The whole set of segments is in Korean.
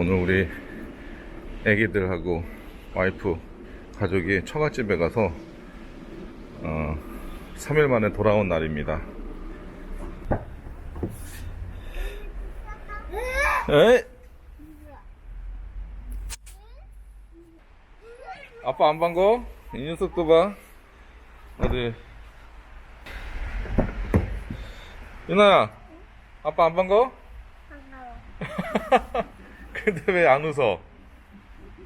오늘 우리 애기들하고 와이프 가족이 처갓집에 가서 어, 3일 만에 돌아온 날입니다. 에? 아빠 안 반가워? 이 녀석도 봐. 어디? 유나야, 아빠 안 반가워? 근데 왜 안 웃어?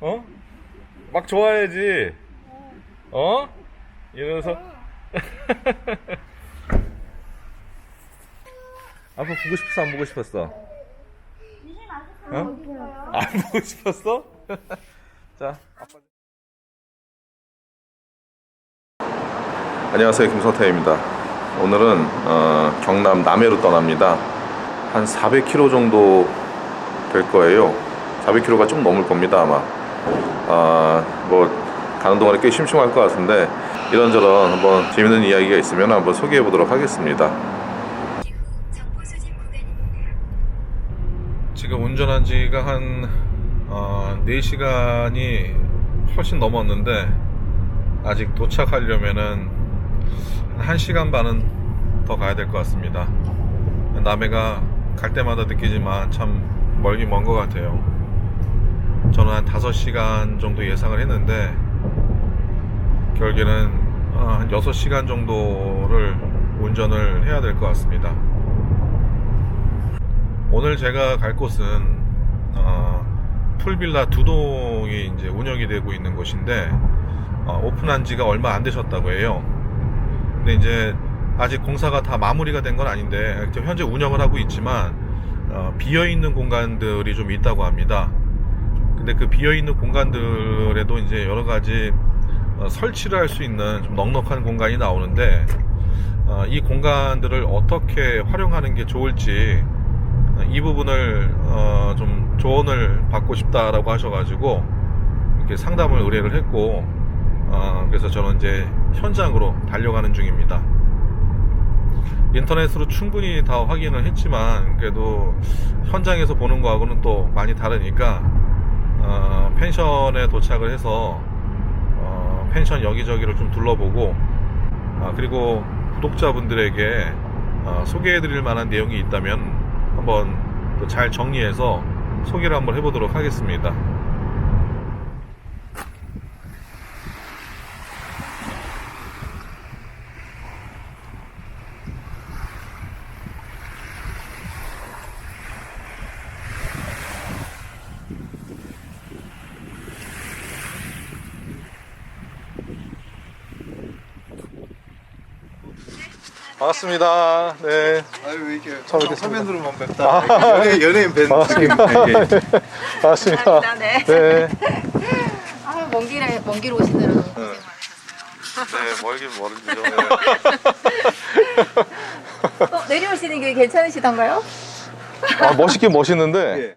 어? 막 좋아해야지. 어? 이러면서. 아빠 보고 싶었어? 안 보고 싶었어? 어? 안 보고 싶었어? 자, 아빠. 안녕하세요, 김성태입니다. 오늘은 어, 경남 남해로 떠납니다. 한 400km 정도 될 거예요. 400km가 좀 넘을 겁니다, 아마. 아, 뭐 가는 동안에 꽤 심심할 것 같은데 이런저런 한번 재밌는 이야기가 있으면 한번 소개해 보도록 하겠습니다. 지금 운전한 지가 한 어, 4시간이 훨씬 넘었는데 아직 도착하려면은 한 1시간 반은 더 가야 될 것 같습니다. 남해가 갈 때마다 느끼지만 참 멀긴 먼 것 같아요. 저는 한 5시간 정도 예상을 했는데 결국에는 어, 한 6시간 정도를 운전을 해야 될 것 같습니다. 오늘 제가 갈 곳은 어, 풀빌라 두 동이 이제 운영이 되고 있는 곳인데 어, 오픈한 지가 얼마 안 되셨다고 해요. 근데 이제 아직 공사가 다 마무리가 된 건 아닌데 현재 운영을 하고 있지만 어, 비어 있는 공간들이 좀 있다고 합니다. 근데 그 비어 있는 공간들에도 이제 여러 가지 어, 설치를 할 수 있는 좀 넉넉한 공간이 나오는데 어, 이 공간들을 어떻게 활용하는 게 좋을지 어, 이 부분을 어, 좀 조언을 받고 싶다라고 하셔가지고 이렇게 상담을 의뢰를 했고 어, 그래서 저는 이제 현장으로 달려가는 중입니다. 인터넷으로 충분히 다 확인을 했지만 그래도 현장에서 보는 거하고는 또 많이 다르니까 어, 펜션에 도착을 해서 어, 펜션 여기저기를 좀 둘러보고 아, 그리고 구독자분들에게 어, 소개해드릴 만한 내용이 있다면 한번 또잘 정리해서 소개를 한번 해보도록 하겠습니다. 반갑습니다. 네. 아유 왜 이렇게 처음 뵙겠습니다. 화면으로만 뵙다 연예, 연예인 뵌 반갑습니다. 느낌이네 이게. 반갑습니다. 감사합니다. 네. 네. 아, 먼 길에 먼 길 오시느라 고생 네, 멀긴 멀은지죠. 많으셨어요. 어, 내려오시는 게 괜찮으시던가요? 아, 멋있긴 멋있는데. 예.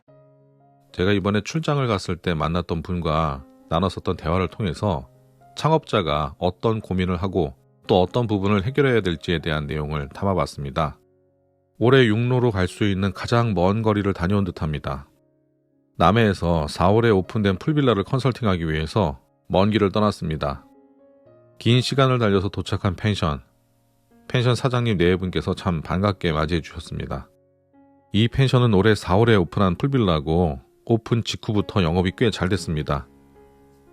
제가 이번에 출장을 갔을 때 만났던 분과 나눴었던 대화를 통해서 창업자가 어떤 고민을 하고 또 어떤 부분을 해결해야 될지에 대한 내용을 담아봤습니다. 올해 육로로 갈 수 있는 가장 먼 거리를 다녀온 듯합니다. 남해에서 4월에 오픈된 풀빌라를 컨설팅하기 위해서 먼 길을 떠났습니다. 긴 시간을 달려서 도착한 펜션. 펜션 사장님 네 분께서 참 반갑게 맞이해 주셨습니다. 이 펜션은 올해 4월에 오픈한 풀빌라고 오픈 직후부터 영업이 꽤 잘 됐습니다.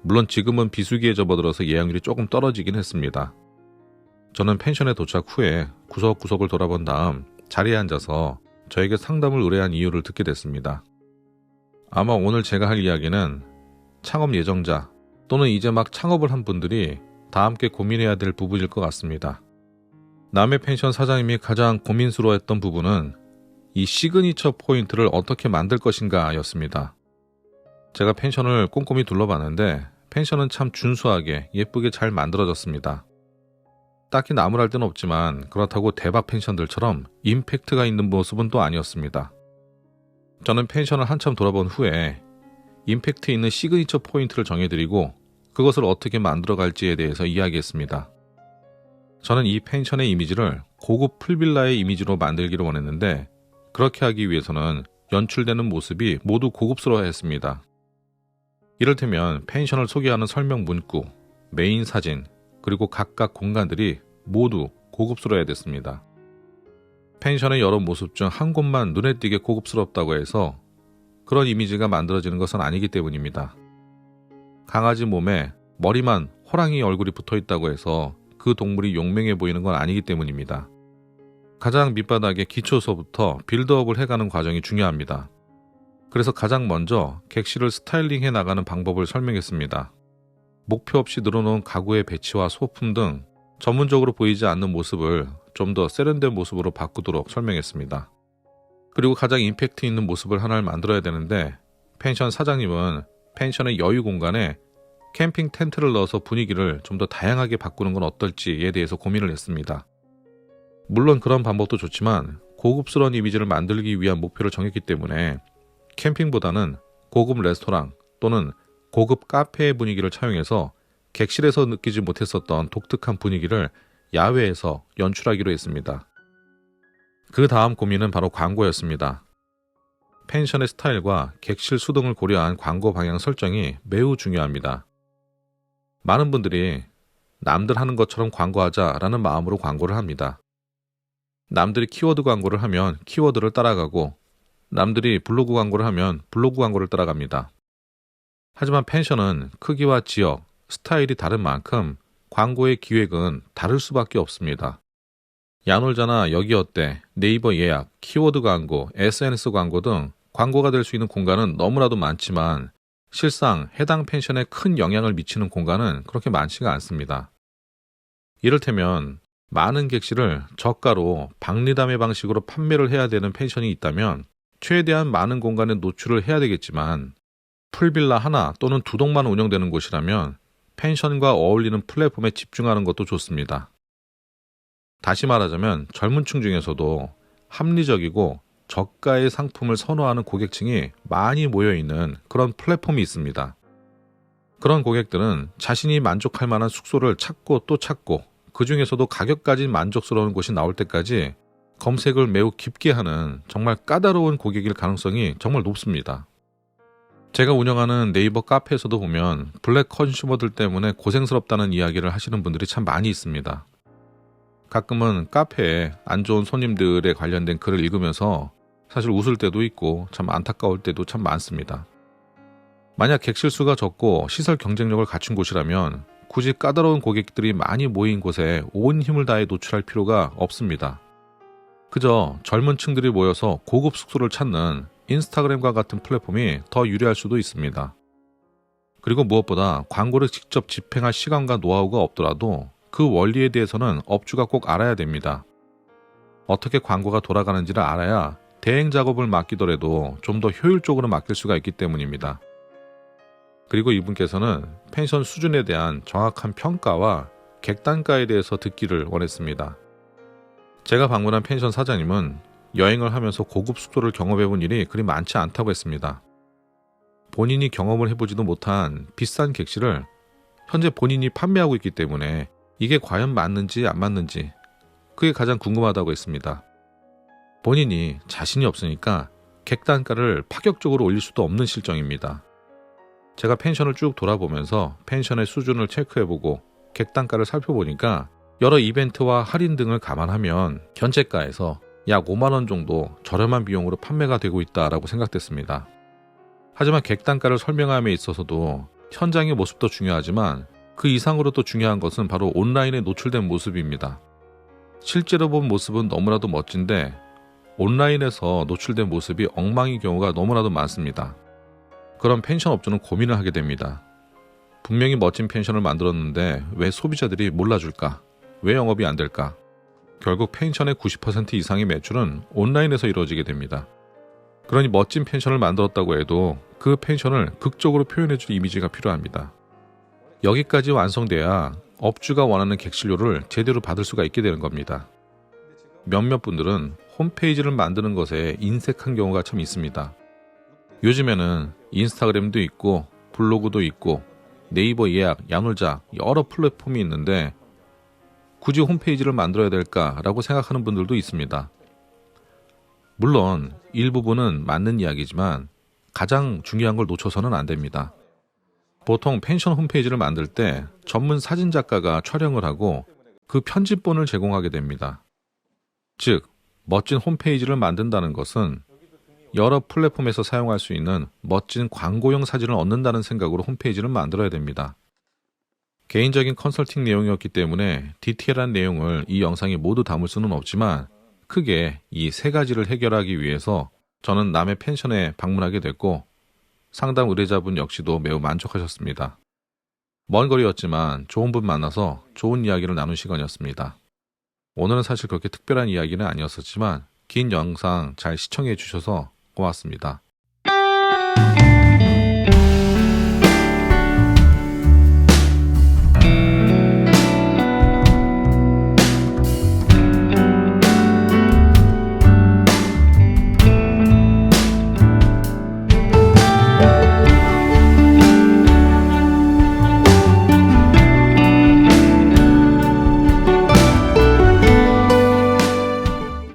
물론 지금은 비수기에 접어들어서 예약률이 조금 떨어지긴 했습니다. 저는 펜션에 도착 후에 구석구석을 돌아본 다음 자리에 앉아서 저에게 상담을 의뢰한 이유를 듣게 됐습니다. 아마 오늘 제가 할 이야기는 창업 예정자 또는 이제 막 창업을 한 분들이 다 함께 고민해야 될 부분일 것 같습니다. 남의 펜션 사장님이 가장 고민스러워했던 부분은 이 시그니처 포인트를 어떻게 만들 것인가 였습니다. 제가 펜션을 꼼꼼히 둘러봤는데 펜션은 참 준수하게 예쁘게 잘 만들어졌습니다. 딱히 나무랄 데는 없지만 그렇다고 대박 펜션들처럼 임팩트가 있는 모습은 또 아니었습니다. 저는 펜션을 한참 돌아본 후에 임팩트 있는 시그니처 포인트를 정해드리고 그것을 어떻게 만들어갈지에 대해서 이야기했습니다. 저는 이 펜션의 이미지를 고급 풀빌라의 이미지로 만들기를 원했는데 그렇게 하기 위해서는 연출되는 모습이 모두 고급스러워 했습니다. 이를테면 펜션을 소개하는 설명 문구, 메인 사진, 그리고 각각 공간들이 모두 고급스러워야 됐습니다. 펜션의 여러 모습 중 한 곳만 눈에 띄게 고급스럽다고 해서 그런 이미지가 만들어지는 것은 아니기 때문입니다. 강아지 몸에 머리만 호랑이 얼굴이 붙어 있다고 해서 그 동물이 용맹해 보이는 건 아니기 때문입니다. 가장 밑바닥의 기초서부터 빌드업을 해가는 과정이 중요합니다. 그래서 가장 먼저 객실을 스타일링해 나가는 방법을 설명했습니다. 목표 없이 늘어놓은 가구의 배치와 소품 등 전문적으로 보이지 않는 모습을 좀 더 세련된 모습으로 바꾸도록 설명했습니다. 그리고 가장 임팩트 있는 모습을 하나를 만들어야 되는데 펜션 사장님은 펜션의 여유 공간에 캠핑 텐트를 넣어서 분위기를 좀 더 다양하게 바꾸는 건 어떨지에 대해서 고민을 했습니다. 물론 그런 방법도 좋지만 고급스러운 이미지를 만들기 위한 목표를 정했기 때문에 캠핑보다는 고급 레스토랑 또는 고급 카페의 분위기를 차용해서 객실에서 느끼지 못했었던 독특한 분위기를 야외에서 연출하기로 했습니다. 그 다음 고민은 바로 광고였습니다. 펜션의 스타일과 객실 수등을 고려한 광고 방향 설정이 매우 중요합니다. 많은 분들이 남들 하는 것처럼 광고하자라는 마음으로 광고를 합니다. 남들이 키워드 광고를 하면 키워드를 따라가고 남들이 블로그 광고를 하면 블로그 광고를 따라갑니다. 하지만 펜션은 크기와 지역, 스타일이 다른 만큼 광고의 기획은 다를 수밖에 없습니다. 야놀자나 여기 어때, 네이버 예약, 키워드 광고, SNS 광고 등 광고가 될 수 있는 공간은 너무나도 많지만 실상 해당 펜션에 큰 영향을 미치는 공간은 그렇게 많지가 않습니다. 이를테면 많은 객실을 저가로 박리담의 방식으로 판매를 해야 되는 펜션이 있다면 최대한 많은 공간에 노출을 해야 되겠지만 풀빌라 하나 또는 두 동만 운영되는 곳이라면 펜션과 어울리는 플랫폼에 집중하는 것도 좋습니다. 다시 말하자면 젊은 층 중에서도 합리적이고 저가의 상품을 선호하는 고객층이 많이 모여 있는 그런 플랫폼이 있습니다. 그런 고객들은 자신이 만족할 만한 숙소를 찾고 또 찾고 그 중에서도 가격까지 만족스러운 곳이 나올 때까지 검색을 매우 깊게 하는 정말 까다로운 고객일 가능성이 정말 높습니다. 제가 운영하는 네이버 카페에서도 보면 블랙 컨슈머들 때문에 고생스럽다는 이야기를 하시는 분들이 참 많이 있습니다. 가끔은 카페에 안 좋은 손님들에 관련된 글을 읽으면서 사실 웃을 때도 있고 참 안타까울 때도 참 많습니다. 만약 객실 수가 적고 시설 경쟁력을 갖춘 곳이라면 굳이 까다로운 고객들이 많이 모인 곳에 온 힘을 다해 노출할 필요가 없습니다. 그저 젊은 층들이 모여서 고급 숙소를 찾는 인스타그램과 같은 플랫폼이 더 유리할 수도 있습니다. 그리고 무엇보다 광고를 직접 집행할 시간과 노하우가 없더라도 그 원리에 대해서는 업주가 꼭 알아야 됩니다. 어떻게 광고가 돌아가는지를 알아야 대행 작업을 맡기더라도 좀 더 효율적으로 맡길 수가 있기 때문입니다. 그리고 이분께서는 펜션 수준에 대한 정확한 평가와 객단가에 대해서 듣기를 원했습니다. 제가 방문한 펜션 사장님은 여행을 하면서 고급 숙소를 경험해 본 일이 그리 많지 않다고 했습니다. 본인이 경험을 해보지도 못한 비싼 객실을 현재 본인이 판매하고 있기 때문에 이게 과연 맞는지 안 맞는지 그게 가장 궁금하다고 했습니다. 본인이 자신이 없으니까 객단가를 파격적으로 올릴 수도 없는 실정입니다. 제가 펜션을 쭉 돌아보면서 펜션의 수준을 체크해보고 객단가를 살펴보니까 여러 이벤트와 할인 등을 감안하면 현재가에서 약 5만 원 정도 저렴한 비용으로 판매가 되고 있다라고 생각됐습니다. 하지만 객단가를 설명함에 있어서도 현장의 모습도 중요하지만 그 이상으로 또 중요한 것은 바로 온라인에 노출된 모습입니다. 실제로 본 모습은 너무나도 멋진데 온라인에서 노출된 모습이 엉망인 경우가 너무나도 많습니다. 그런 펜션 업주는 고민을 하게 됩니다. 분명히 멋진 펜션을 만들었는데 왜 소비자들이 몰라줄까? 왜 영업이 안 될까? 결국 펜션의 90% 이상의 매출은 온라인에서 이루어지게 됩니다. 그러니 멋진 펜션을 만들었다고 해도 그 펜션을 극적으로 표현해줄 이미지가 필요합니다. 여기까지 완성돼야 업주가 원하는 객실료를 제대로 받을 수가 있게 되는 겁니다. 몇몇 분들은 홈페이지를 만드는 것에 인색한 경우가 참 있습니다. 요즘에는 인스타그램도 있고 블로그도 있고 네이버 예약, 야놀자 여러 플랫폼이 있는데 굳이 홈페이지를 만들어야 될까라고 생각하는 분들도 있습니다. 물론 일부분은 맞는 이야기지만 가장 중요한 걸 놓쳐서는 안 됩니다. 보통 펜션 홈페이지를 만들 때 전문 사진 작가가 촬영을 하고 그 편집본을 제공하게 됩니다. 즉, 멋진 홈페이지를 만든다는 것은 여러 플랫폼에서 사용할 수 있는 멋진 광고용 사진을 얻는다는 생각으로 홈페이지를 만들어야 됩니다. 개인적인 컨설팅 내용이었기 때문에 디테일한 내용을 이 영상에 모두 담을 수는 없지만 크게 이 세 가지를 해결하기 위해서 저는 남의 펜션에 방문하게 됐고 상담 의뢰자분 역시도 매우 만족하셨습니다. 먼 거리였지만 좋은 분 만나서 좋은 이야기를 나눈 시간이었습니다. 오늘은 사실 그렇게 특별한 이야기는 아니었었지만 긴 영상 잘 시청해 주셔서 고맙습니다.